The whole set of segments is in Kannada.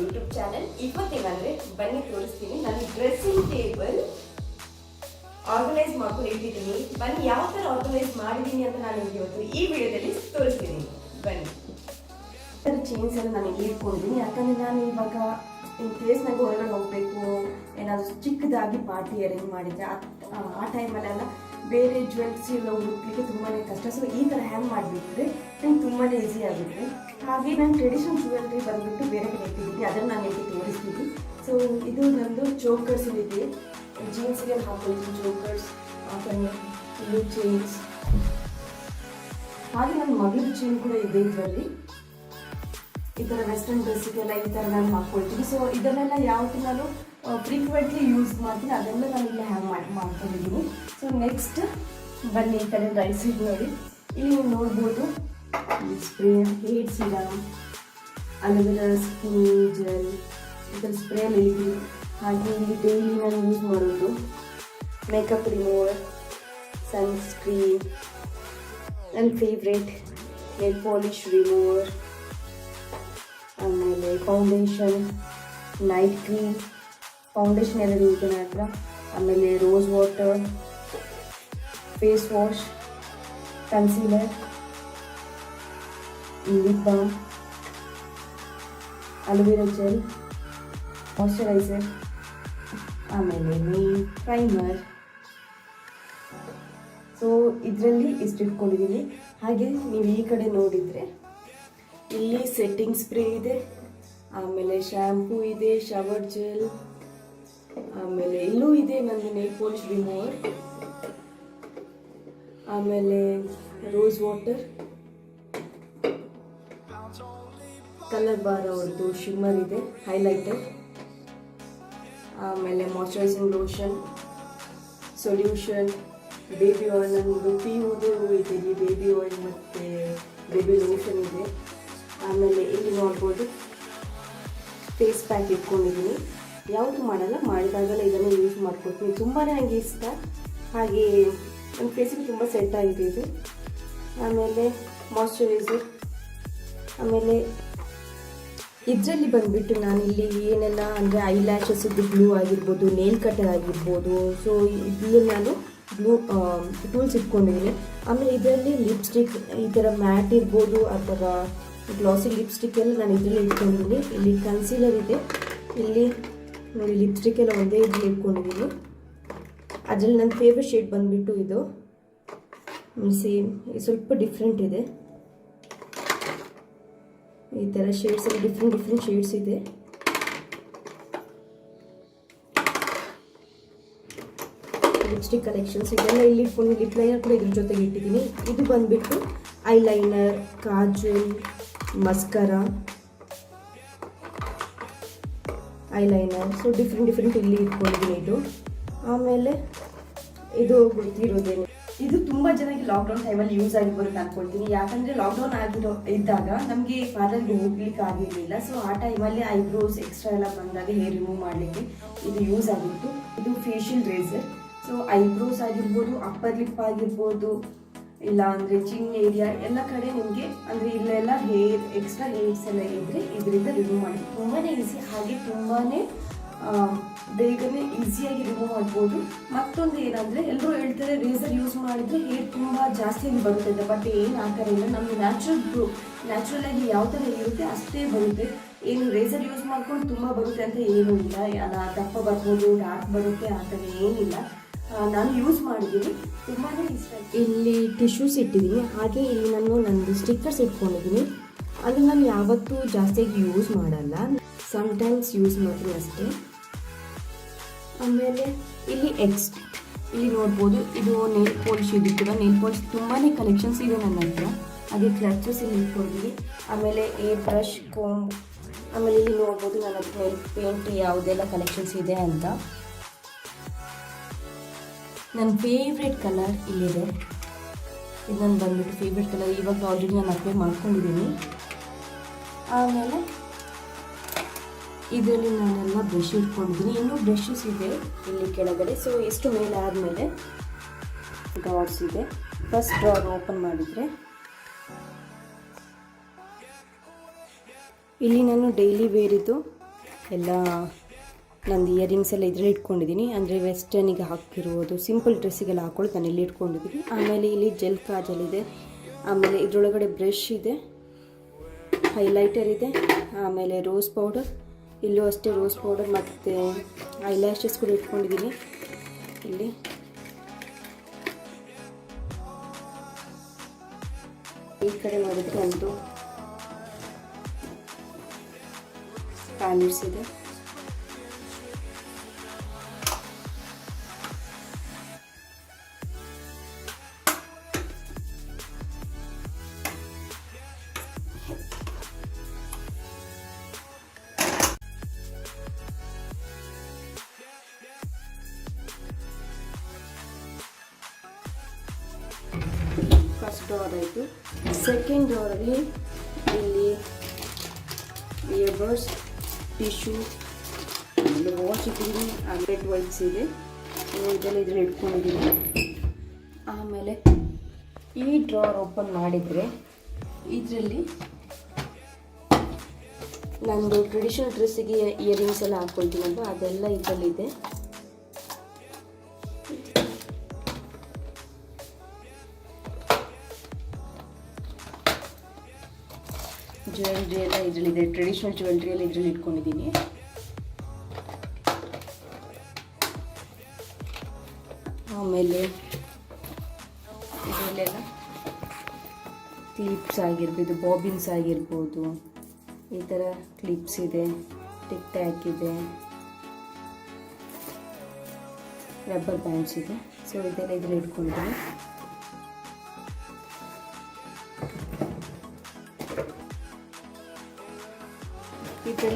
ಯೂಟ್ಯೂಬ್ ಚಾನೆಲ್ ಇವತ್ತೇನಂದ್ರೆ ಬನ್ನಿ ತೋರಿಸ್ತೀನಿ. ನಾನು ಡ್ರೆಸ್ಸಿಂಗ್ ಟೇಬಲ್ ಆರ್ಗನೈಸ್ ಮಾಡ್ಕೊಂಡು ಇಟ್ಟಿದ್ದೀನಿ. ಬನ್ನಿ, ಯಾವ ಥರ ಆರ್ಗನೈಸ್ ಮಾಡಿದ್ದೀನಿ ಅಂತ ನಾನು ನಿಮ್ಗೆ ಇವತ್ತು ಈ ವಿಡಿಯೋದಲ್ಲಿ ತೋರಿಸ್ತೀನಿ. ಬನ್ನಿ. ಚೇಂಜ್ ಎಲ್ಲ ನಾನು ಇಟ್ಕೊಂಡಿದ್ದೀನಿ. ಯಾಕಂದ್ರೆ ನಾನು ಇವಾಗ ಇನ್ ಕೇಸ್ ನಾಗ ಹೊರಗಡೆ ಹೋಗ್ಬೇಕು. ಏನಾದರೂ ಚಿಕ್ಕದಾಗಿ ಪಾರ್ಟಿ ಅರೇಂಜ್ ಮಾಡಿದ್ರೆ ಆ ಟೈಮಲ್ಲೆಲ್ಲ ಬೇರೆ ಜ್ಯುವೆಲ್ಸ್ ಎಲ್ಲ ಹುಡುಕ್ಲಿಕ್ಕೆ ತುಂಬಾ ಕಷ್ಟ. ಸೊ ಈ ಥರ ಹ್ಯಾಂಗ್ ಮಾಡಿಬಿಟ್ರೆ ನಂಗೆ ತುಂಬಾ ಈಸಿ ಆಗುತ್ತೆ. ಹಾಗೆ ನಾನು ಟ್ರೆಡಿಷನಲ್ ಜ್ಯುವೆಲ್ರಿ ಬಂದುಬಿಟ್ಟು ಬೇರೆ ಕಡೆ ಇಟ್ಟಿದ್ದೀನಿ. ಅದನ್ನು ನಾನು ಇಲ್ಲಿ ತೋರಿಸ್ತೀನಿ. ಸೊ ಇದು ನಂದು ಚೋಕರ್ಸ್ ಇದೆ. ಜೀನ್ಸ್ಗೆ ಹಾಕೊಂಡು ಚೋಕರ್ಸ್ ಆಮೇಲೆ ಬ್ಲೂ ಚೈನ್ಸ್ ಹಾಗೆ ನನ್ನ ಮಗಳ ಚೈನ್ ಕೂಡ ಇದೆ ಇದರಲ್ಲಿ. ಈ ಥರ ವೆಸ್ಟರ್ನ್ ಡ್ರೆಸ್ಸಿಗೆಲ್ಲ ಈ ಥರ ನಾನು ಹಾಕ್ಕೊಳ್ತೀನಿ ಸೊ ಇದನ್ನೆಲ್ಲ ಯಾವತ್ತೂ ನಾನು ಫ್ರೀಕ್ವೆಂಟ್ಲಿ ಯೂಸ್ ಮಾಡ್ತೀನಿ. ಅದೆಲ್ಲ ನಾನು ಇಲ್ಲಿ ಹ್ಯಾಂಗ್ ಮಾಡಿ, ಮಾಡ್ಕೊಂಡಿದ್ದೀನಿ. ಸೊ ನೆಕ್ಸ್ಟ್ ಬನ್ನಿ ಈ ಕಡೆ ರೈಸ್ ಇದು ನೋಡಿ. ಇಲ್ಲಿ ನೀವು ನೋಡ್ಬೋದು. Spray hate serum aloe vera skin gel ಈ ಸ್ಪ್ರೇ ಲೇಬಿ ಹಾಗೆ ಇಲ್ಲಿ ಡೈಲಿ ನಾನು ಯೂಸ್ ಮಾಡೋದು. ಮೇಕಪ್ ರಿಮೂವರ್ ಸನ್ಸ್ಕ್ರೀನ್ ನನ್ನ ಫೇವ್ರೇಟ್ ನೆಲ್ ಪಾಲಿಶ್ ರಿಮೂವರ್ ಆಮೇಲೆ ಫೌಂಡೇಶನ್ ನೈಟ್ ಕ್ರೀಮ್ ಫೌಂಡೇಶನ್ ಎಲ್ಲ ಯೂಸ್ ಹತ್ರ, ಆಮೇಲೆ rose water face wash concealer lip balm aloe vera gel moisturiser ಆಮೇಲೆ ನೀ ಪ್ರೈಮರ್ ಸೊ ಇದರಲ್ಲಿ ಇಷ್ಟು ಇಟ್ಕೊಂಡಿದ್ದೀನಿ ಹಾಗೆ ನೀವು ಈ ಕಡೆ ನೋಡಿದರೆ, ಇಲ್ಲಿ ಸೆಟ್ಟಿಂಗ್ ಸ್ಪ್ರೇ ಇದೆ, ಆಮೇಲೆ ಶ್ಯಾಂಪೂ ಇದೆ ಶವರ್ ಜೆಲ್ ಆಮೇಲೆ ಇನ್ನೂ ಇದೆ ನಂದು ನೇಲ್ ಪಾಲಿಶ್ ರಿಮೂವರ್ ಆಮೇಲೆ ರೋಸ್ ವಾಟರ್. ಕಲರ್ ಬಾರ್ ಅವ್ರದ್ದು ಶಿಮ್ಮರ್ ಇದೆ ಹೈಲೈಟರ್ ಆಮೇಲೆ moisturising lotion, solution, baby oil ನಮ್ಮದು ಪಿಯುದು ಇದೆ ಬೇಬಿ ಆಯಿಲ್ ಮತ್ತು ಬೇಬಿ ಲೋಷನ್ ಇದೆ. ಆಮೇಲೆ ಇಲ್ಲಿ ನೋಡ್ಬೋದು, ಫೇಸ್ ಪ್ಯಾಕ್ ಇಟ್ಕೊಂಡಿದ್ದೀನಿ. ಯಾವುದು ಮಾಡಲ್ಲ, ಮಾಡಿದಾಗಲೇ ಇದನ್ನು ಯೂಸ್ ಮಾಡ್ಕೊಡ್ತೀನಿ. ತುಂಬಾ ನನಗೆ ಇಷ್ಟ. ಹಾಗೆ ನನ್ನ ಫೇಸಿಗೆ ತುಂಬ ಸೆಟ್ ಆಗಿದೆ ಇದು. ಆಮೇಲೆ ಮಾಯಶ್ಚರೈಸರ್ ಆಮೇಲೆ ಇದರಲ್ಲಿ ಬಂದುಬಿಟ್ಟು ನಾನು ಇಲ್ಲಿ ಏನೆಲ್ಲ ಅಂದರೆ ಐ ಲ್ಯಾಶಸ್ದು ಬ್ಲೂ ಆಗಿರ್ಬೋದು ನೇಲ್ ಕಟರ್ ಆಗಿರ್ಬೋದು. ಸೊ ಇಲ್ಲಿ ನಾನು ಬ್ಲೂ ಟೂಲ್ಸ್ ಇಟ್ಕೊಂಡಿದ್ದೀನಿ. ಆಮೇಲೆ ಇದರಲ್ಲಿ ಲಿಪ್ಸ್ಟಿಕ್ ಈ ಥರ ಮ್ಯಾಟ್ ಇರ್ಬೋದು ಅಥವಾ ಗ್ಲಾಸಿ ಲಿಪ್ಸ್ಟಿಕ್ ಎಲ್ಲ ನಾನು ಇದರಲ್ಲಿ ಇಟ್ಕೊಂಡಿದ್ದೀನಿ. ಇಲ್ಲಿ ಕನ್ಸೀಲರ್ ಇದೆ. ಇಲ್ಲಿ ನೋಡಿ ಲಿಪ್ಸ್ಟಿಕ್ ಎಲ್ಲ ಒಂದೇ ಇದು ಇಟ್ಕೊಂಡಿದ್ದೀನಿ. ಅದರಲ್ಲಿ ನನ್ನ ಫೇವ್ರೆಟ್ ಶೇಡ್ ಬಂದುಬಿಟ್ಟು ಇದು. ಸೇಮ್ ಸ್ವಲ್ಪ ಡಿಫ್ರೆಂಟ್ ಇದೆ. ಈ ಥರ ಶೇಡ್ಸ್ ಎಲ್ಲ ಡಿಫ್ರೆಂಟ್ ಡಿಫ್ರೆಂಟ್ ಶೇಡ್ಸ್ ಇದೆ. ಲಿಪ್ಸ್ಟಿಕ್ ಕಲೆಕ್ಷನ್ಸ್ ಇದೆಲ್ಲ ಇಲ್ಲಿ ಇಟ್ಕೊಂಡು ಲಿಪ್ ಲೈನರ್ ಕೂಡ ಇದ್ರ ಜೊತೆಗೆ ಇಟ್ಟಿದ್ದೀನಿ. ಇದು ಬಂದುಬಿಟ್ಟು eyeliner kajal mascara eyeliner so different different ಇಲ್ಲಿ ಇಟ್ಕೊಂಡಿದ್ದೀನಿ ಇದು. ಆಮೇಲೆ ಇದು ಗೊತ್ತಿರೋದೇನು ಇದು ತುಂಬ ಜನಕ್ಕೆ ಲಾಕ್ಡೌನ್ ಟೈಮಲ್ಲಿ ಯೂಸ್ ಆಗಿ ಬರುತ್ತೆ ಅನ್ಕೊಳ್ತೀನಿ. ಯಾಕಂದರೆ ಲಾಕ್ಡೌನ್ ಆಗಿರೋ, ಇದ್ದಾಗ ನಮಗೆ ಪಾರ್ಲರ್ಗೆ ಹೋಗ್ಲಿಕ್ಕೆ ಆಗಿರಲಿಲ್ಲ ಸೊ ಆ ಟೈಮಲ್ಲಿ ಐಬ್ರೋಸ್ ಎಕ್ಸ್ಟ್ರಾ ಎಲ್ಲ ಬಂದಾಗ ಹೇರ್ ರಿಮೂವ್ ಮಾಡಲಿಕ್ಕೆ ಇದು ಯೂಸ್ ಆಗಿತ್ತು. ಇದು ಫೇಶಿಯಲ್ ರೇಸರ್ ಸೊ ಐಬ್ರೋಸ್ ಆಗಿರ್ಬೋದು ಅಪ್ಪರ್ ಲಿಪ್ ಆಗಿರ್ಬೋದು ಇಲ್ಲ ಅಂದರೆ ಚಿನ್ ಏರಿಯಾ ಎಲ್ಲ ಕಡೆ ನಿಮಗೆ ಅಂದರೆ ಇಲ್ಲೆಲ್ಲ ಹೇರ್ ಎಕ್ಸ್ಟ್ರಾ ಹೇರ್ಸ್ ಎಲ್ಲ ಇದ್ದರೆ ಇದರಿಂದ ರಿಮೂವ್ ಮಾಡಿ. ತುಂಬಾ ಈಸಿ ಹಾಗೆ ತುಂಬಾ ಬೇಗನೆ ಈಸಿಯಾಗಿ ರಿಮೂವ್ ಮಾಡ್ಬೋದು. ಮತ್ತೊಂದು ಏನಂದರೆ ಎಲ್ಲರೂ ಹೇಳ್ತಾರೆ ರೇಸರ್ ಯೂಸ್ ಮಾಡಿದರೆ ಹೇರ್ ತುಂಬ ಜಾಸ್ತಿ ಬರುತ್ತೆ ಅಂತ. ಬಟ್ ಏನು ಆ ಥರ ಇಲ್ಲ. ನಮ್ಮ ನ್ಯಾಚುರಲ್ ನ್ಯಾಚುರಲ್ ಆಗಿ ಯಾವ ಥರ ಇರುತ್ತೆ ಅಷ್ಟೇ ಬರುತ್ತೆ. ಏನು ರೇಸರ್ ಯೂಸ್ ಮಾಡ್ಕೊಂಡು ತುಂಬ ಬರುತ್ತೆ ಅಂತ ಏನೂ ಇಲ್ಲ. ಅಲ್ಲ ದಪ್ಪ ಬರ್ಬೋದು ಡಾರ್ಕ್ ಬರುತ್ತೆ, ಆ ಥರ ಏನಿಲ್ಲ ನಾನು ಯೂಸ್ ಮಾಡಿದ್ದೀನಿ. ತುಂಬಾ ಇಷ್ಟ ಇಲ್ಲಿ ಟಿಶ್ಯೂಸ್ ಇಟ್ಟಿದ್ದೀನಿ. ಹಾಗೆ ಇಲ್ಲಿ ನಾನು ನಂದು ಸ್ಟಿಕ್ಕರ್ಸ್ ಇಟ್ಕೊಂಡಿದ್ದೀನಿ. ಅದು ನಾನು ಯಾವತ್ತೂ ಜಾಸ್ತಿಯಾಗಿ ಯೂಸ್ ಮಾಡಲ್ಲ. ಸಮ್ಟೈಮ್ಸ್ ಯೂಸ್ ಮಾಡ್ತೀನಿ ಅಷ್ಟೇ. ಆಮೇಲೆ ಇಲ್ಲಿ ಎಕ್ಸ್ ಇಲ್ಲಿ ನೋಡ್ಬೋದು, ಇದು ನೇಲ್ ಪಾಲಿಶ್ ಇದು ಕೂಡ ನೇಲ್ ಪಾಲಿಶ್ ತುಂಬಾ ಕಲೆಕ್ಷನ್ಸ್ ಇದೆ ನನ್ನ ಹತ್ರ. ಹಾಗೆ ಕ್ಲಚಸ್ ಇಲ್ಲಿ ಇಟ್ಕೊಂಡಿದ್ದೀನಿ. ಆಮೇಲೆ ಏರ್ ಬ್ರಷ್ ಕೋಮ್ ಆಮೇಲೆ ಇಲ್ಲಿ ನೋಡ್ಬೋದು, ನನ್ನ ಹತ್ರ ಪೇಂಟ್ ಯಾವುದೆಲ್ಲ ಕಲೆಕ್ಷನ್ಸ್ ಇದೆ ಅಂತ. ನನ್ನ ಫೇವ್ರೆಟ್ ಕಲರ್ ಇಲ್ಲಿದೆ. ಇದು ಬಂದುಬಿಟ್ಟು ಫೇವ್ರೆಟ್ ಕಲರ್ ಇವಾಗ ಆಲ್ರೆಡಿ ನಾನು ಅಪ್ಲೈ ಮಾಡ್ಕೊಂಡಿದ್ದೀನಿ. ಆಮೇಲೆ ಇದರಲ್ಲಿ ನಾನೆಲ್ಲ ಬ್ರಷ್ ಇಟ್ಕೊಂಡಿದ್ದೀನಿ. ಇನ್ನೂ ಬ್ರಷಸ್ ಇದೆ ಇಲ್ಲಿ ಕೆಳಗಡೆ. ಸೊ ಎಷ್ಟು ಮೇಲೆ ಆದಮೇಲೆ ಡ್ರಾರ್ಸ್ ಇದೆ. ಫಸ್ಟ್ ಡ್ರಾರ್ ಓಪನ್ ಮಾಡಿದರೆ ಇಲ್ಲಿ ನಾನು ಡೈಲಿ ವೇರಿದ್ದು ಎಲ್ಲ ನಂದು ಇಯರಿಂಗ್ಸ್ ಎಲ್ಲ ಇದರಲ್ಲಿ ಇಟ್ಕೊಂಡಿದ್ದೀನಿ. ಅಂದರೆ ವೆಸ್ಟರ್ನಿಗೆ ಹಾಕಿರ್ಬೋದು ಸಿಂಪಲ್ ಡ್ರೆಸ್ಸಿಗೆಲ್ಲ ಹಾಕೊಳ್ಳಿ ನಾನು ಇಲ್ಲಿ ಇಟ್ಕೊಂಡಿದ್ದೀನಿ. ಆಮೇಲೆ ಇಲ್ಲಿ ಜೆಲ್ ಕಾಜಲ್ ಇದೆ. ಆಮೇಲೆ ಇದರೊಳಗಡೆ ಬ್ರಷ್ ಇದೆ. ಹೈಲೈಟರ್ ಇದೆ. ಆಮೇಲೆ ರೋಸ್ ಪೌಡರ್ ಇಲ್ಲೂ ಅಷ್ಟೇ ರೋಸ್ ಪೌಡರ್ ಮತ್ತು ಐಲ್ಯಾಶಸ್ ಕೂಡ ಇಟ್ಕೊಂಡಿದ್ದೀನಿ. ಇಲ್ಲಿ. ಈ ಕಡೆ ನೋಡಿದ್ರೆ ಒಂದು ಪ್ಯಾಲೆಟ್ಸ್ ಇದೆ. ಡೋರ್ ಆಯಿತು. ಸೆಕೆಂಡ್ ಡೋರಲ್ಲಿ ಇಲ್ಲಿ ಇಯರ್ಬಡ್ಸ್ ಟಿಶ್ಯೂ ಆಮೇಲೆ ವಾಶ್ ಇಟ್ಟಿದ್ದೀನಿ ಆಮೇಲೆ ವೈಪ್ಸ್ ಇದೆ. ಇದೆಲ್ಲ ಇದ್ರಲ್ಲಿ ಇಟ್ಕೊಂಡಿದ್ದೀನಿ. ಆಮೇಲೆ ಈ ಡ್ರಾರ್ ಓಪನ್ ಮಾಡಿದರೆ ಇದರಲ್ಲಿ ನಂದು ಟ್ರೆಡಿಷನಲ್ ಡ್ರೆಸ್ಸಿಗೆ ಇಯರಿಂಗ್ಸ್ ಎಲ್ಲ ಹಾಕ್ಕೊಳ್ತೀನಲ್ವ ಅದೆಲ್ಲ ಇದರಲ್ಲಿದೆ. ಇದರಲ್ಲಿದೆ ಟ್ರೆಡಿಷ್ನಲ್ ಜ್ಯುವೆಲ್ರಿಯಲ್ಲಿ ಇದರಲ್ಲಿ ಇಟ್ಕೊಂಡಿದ್ದೀನಿ. ಆಮೇಲೆ ಇದರಲ್ಲೆಲ್ಲ ಕ್ಲಿಪ್ಸ್ ಆಗಿರ್ಬೋದು ಬಾಬಿನ್ಸ್ ಆಗಿರ್ಬೋದು, ಈ ಥರ ಕ್ಲಿಪ್ಸ್ ಇದೆ ಟಿಕ್ ಟ್ಯಾಕ್ ಇದೆ ರಬ್ಬರ್ ಬ್ಯಾಂಡ್ಸ್ ಇದೆ. ಸೊ ಇದೆಲ್ಲ ಇದರಲ್ಲಿ ಇಟ್ಕೊಂಡಿದ್ದೀನಿ.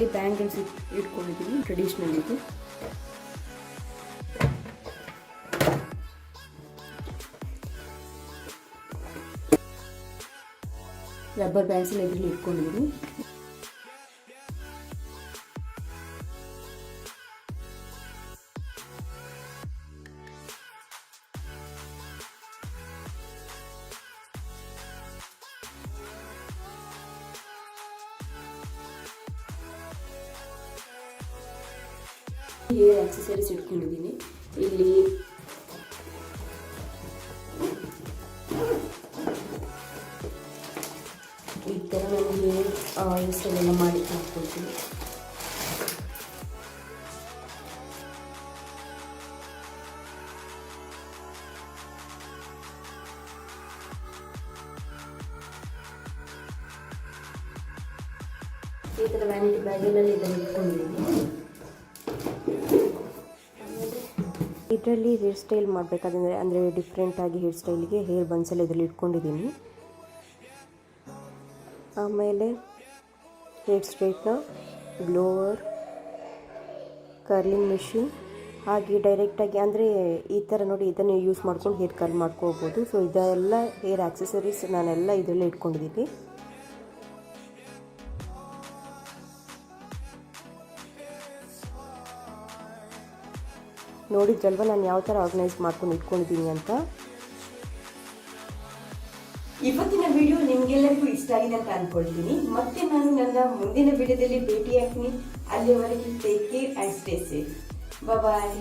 ಇದರಲ್ಲಿ ಬ್ಯಾಂಗಲ್ಸ್ ಇಟ್ಕೊಂಡಿದ್ದೀನಿ ಟ್ರೆಡಿಷ್ನಲ್ ಇದು. ರಬ್ಬರ್ ಬ್ಯಾಂಡ್ಸ್ ಎಲ್ಲ ಇದರಲ್ಲಿ ಇಟ್ಕೊಂಡಿದ್ದೀನಿ ಹೇರ್ ಆಕ್ಸೆಸರೀಸ್ ಇಟ್ಕೊಂಡಿದ್ದೀನಿ. ಇಲ್ಲಿ ಈ ಥರ ನಾನು ಹೇರ್ ಹೇರ್ ಎಲ್ಲ ಮಾಡಿ ಹಾಕ್ಕೊಳ್ತೀನಿ ಈ ಥರ ವ್ಯಾನಿಟಿ ಬ್ಯಾಗಲ್ಲಿ ಇದನ್ನು ಇಟ್ಕೊಂಡಿದ್ದೀನಿ. ಇದರಲ್ಲಿ ಹೇರ್ ಸ್ಟೈಲ್ ಮಾಡಬೇಕಾದ್ರೆ ಅಂದರೆ ಡಿಫ್ರೆಂಟಾಗಿ ಹೇರ್ ಸ್ಟೈಲಿಗೆ ಹೇರ್ ಬನ್ಸಲ್ಲಿ ಇದರಲ್ಲಿ ಇಟ್ಕೊಂಡಿದ್ದೀನಿ. ಆಮೇಲೆ hair straightener blower curling machine ಹಾಗೆ ಡೈರೆಕ್ಟಾಗಿ ಅಂದರೆ ಈ ಥರ ನೋಡಿ ಇದನ್ನು ಯೂಸ್ ಮಾಡ್ಕೊಂಡು ಹೇರ್ ಕರ್ಲ್ ಮಾಡ್ಕೋಬೋದು. ಸೊ ಇದೆಲ್ಲ ಹೇರ್ ಆಕ್ಸೆಸರೀಸ್ ನಾನೆಲ್ಲ ಇದರಲ್ಲೇ ಇಟ್ಕೊಂಡಿದ್ದೀನಿ. ನೋಡಿದ್ರಲ್ವ ನಾನು ಯಾವ ಥರ ಆರ್ಗನೈಸ್ ಮಾಡ್ಕೊಂಡು ಇಟ್ಕೊಂಡಿದ್ದೀನಿ ಅಂತ. ಇವತ್ತಿನ ವಿಡಿಯೋ ನಿಮ್ಗೆಲ್ಲರಿಗೂ ಇಷ್ಟ ಆಗಿದೆ ಅಂತ ಅನ್ಕೊಳ್ತೀನಿ. ಮತ್ತೆ ನಾನು ನನ್ನ ಮುಂದಿನ ವಿಡಿಯೋದಲ್ಲಿ ಭೇಟಿ ಆಗ್ತೀನಿ ಅಲ್ಲಿಯವರೆಗೆ take care and stay safe bye